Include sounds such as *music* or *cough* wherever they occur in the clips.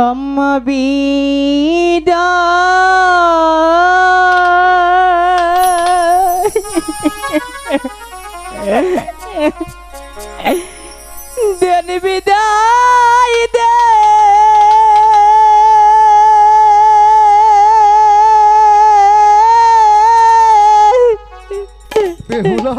আম্মা বিদা। দেন বিদায় দে। বেহুলা।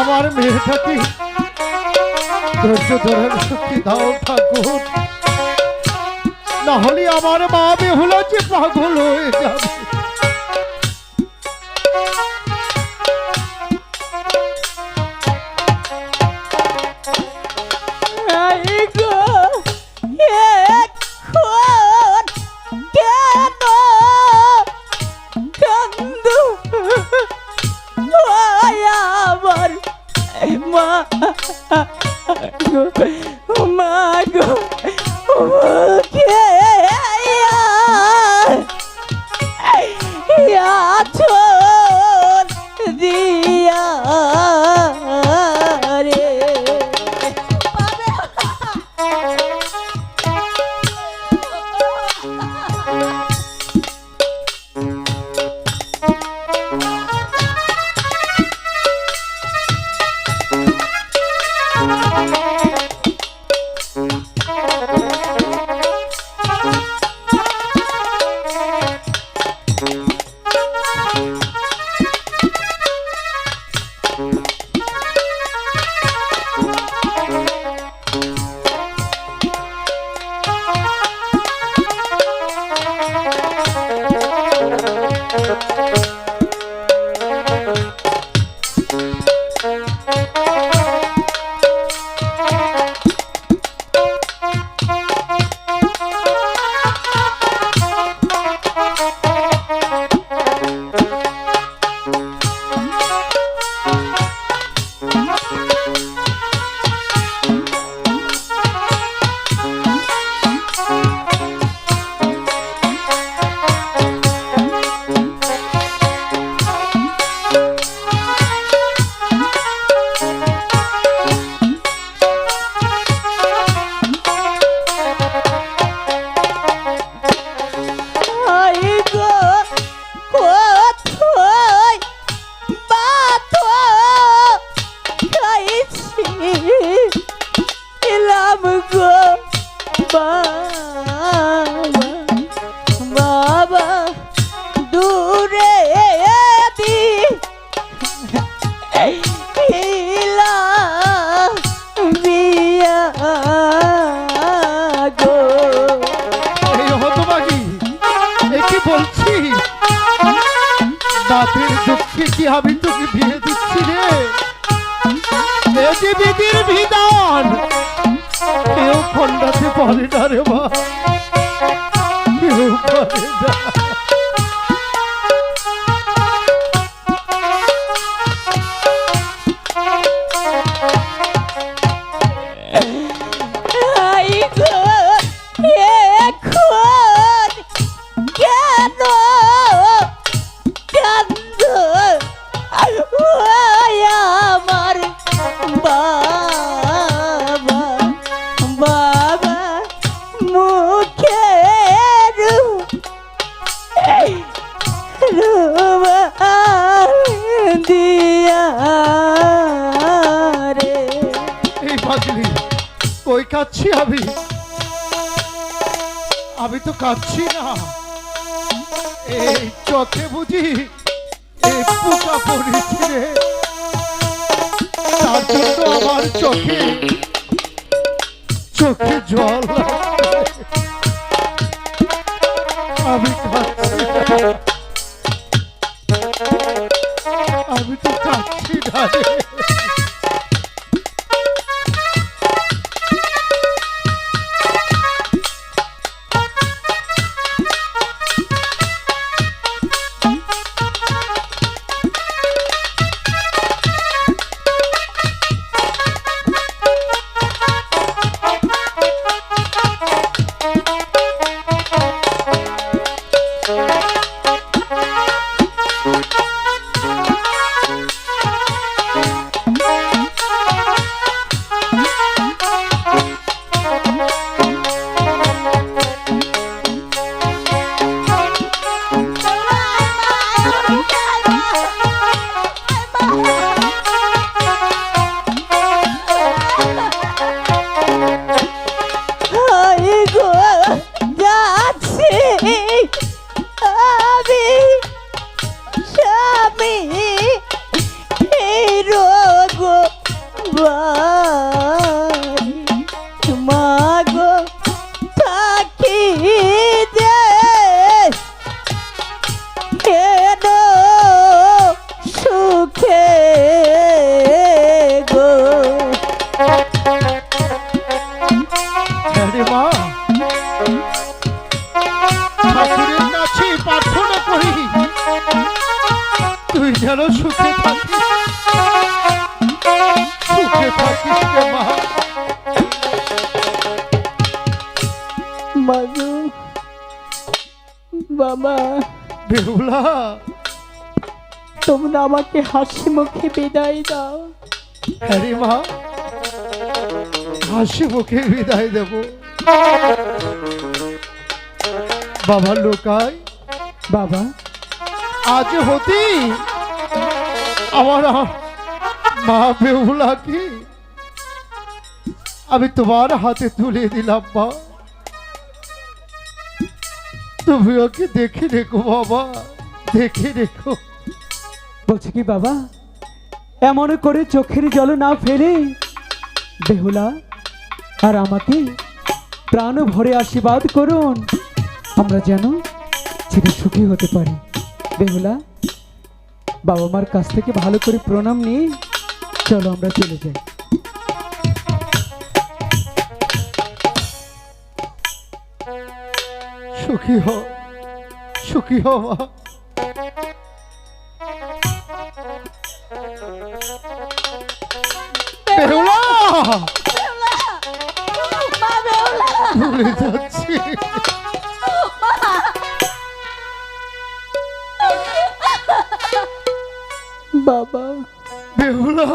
আমার মেয়েটাকে ধৈর্য ধরার শক্তি দাও ঠাকুর। না হলে আমার মা বেহুলা যে পাগল হয়ে যাবে। 说 *laughs* 谁 বাপের দুঃখে কি আমি তোকে বিয়ে দিচ্ছি রে? বিধির বিধান। কেউ খন্ডাতে পারে না রে মা। কেউ পারে না। কাচ্ছি আমি। আমি তো কাচ্ছি না। এই চোখে বুঝি আমার চোখে চোখে জল ঠাকুরের কাছে প্রার্থনা করি। তুই যেন সুখে থাকিস। সুখে থাকিস রে মা। মাগো বাবা। বেহুলা। তোমরা আমাকে হাসি মুখে বিদায় দাও। আরে মা। হাসি মুখে বিদায় দেব। বাবা লোকাই বাবা, আজ হতি আমার মা বেহুলাকে আমি তোমার হাতে তুলে দিলাম, মা। তুমি ওকে দেখে রেখো, বাবা, দেখে রেখো। বলছি কি, বাবা, এমন করে চোখের জল না ফেলে বেহুলা, আর আমাকে প্রাণ ভরে আশীর্বাদ করুন। আমরা যেন চির সুখী হতে পারি। বেহুলা বাবা মার কাছ থেকে ভালো করে প্রণাম নিয়ে চলো আমরা চলে যাই। সুখী হ সুখী হ মা। বেহুলা! মা বেহুলা! ভুলে যাচ্ছি। বাবা। বেহুলা।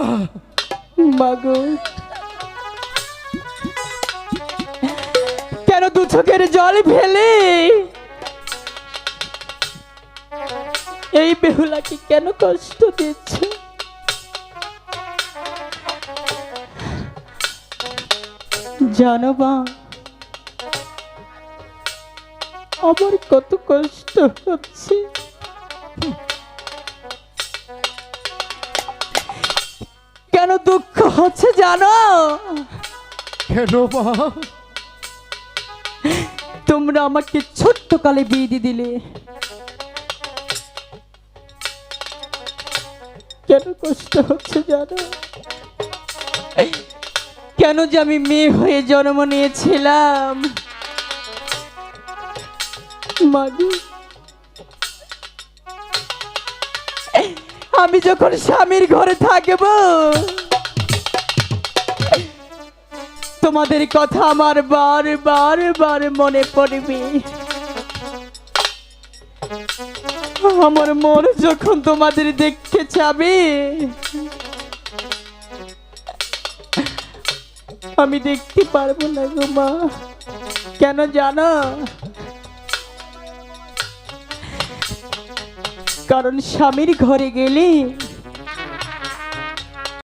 মাগো কেন দু চোখের জল ফেলে? এই বেহুলাকে কেন কষ্ট দিচ্ছ? জানো বা আমার কত কষ্ট হচ্ছে। কেন দুঃখ হচ্ছে জানো? কেন মা? তোমরা আমাকে ছোট্ট কালে বিয়ে দিয়ে দিলে। কেন কষ্ট হচ্ছে জানো? কেন যে আমি মেয়ে হয়ে জন্ম নিয়েছিলাম? মাগি আমি যখন স্বামীর ঘরে থাকব তোমাদের কথা আমার বার বার বার মনে পড়বে। আমার মন যখন তোমাদের দেখতে যাবে, আমি দেখতে পারব না গো মা। কেন জানো? কারণ স্বামীর ঘরে গেলে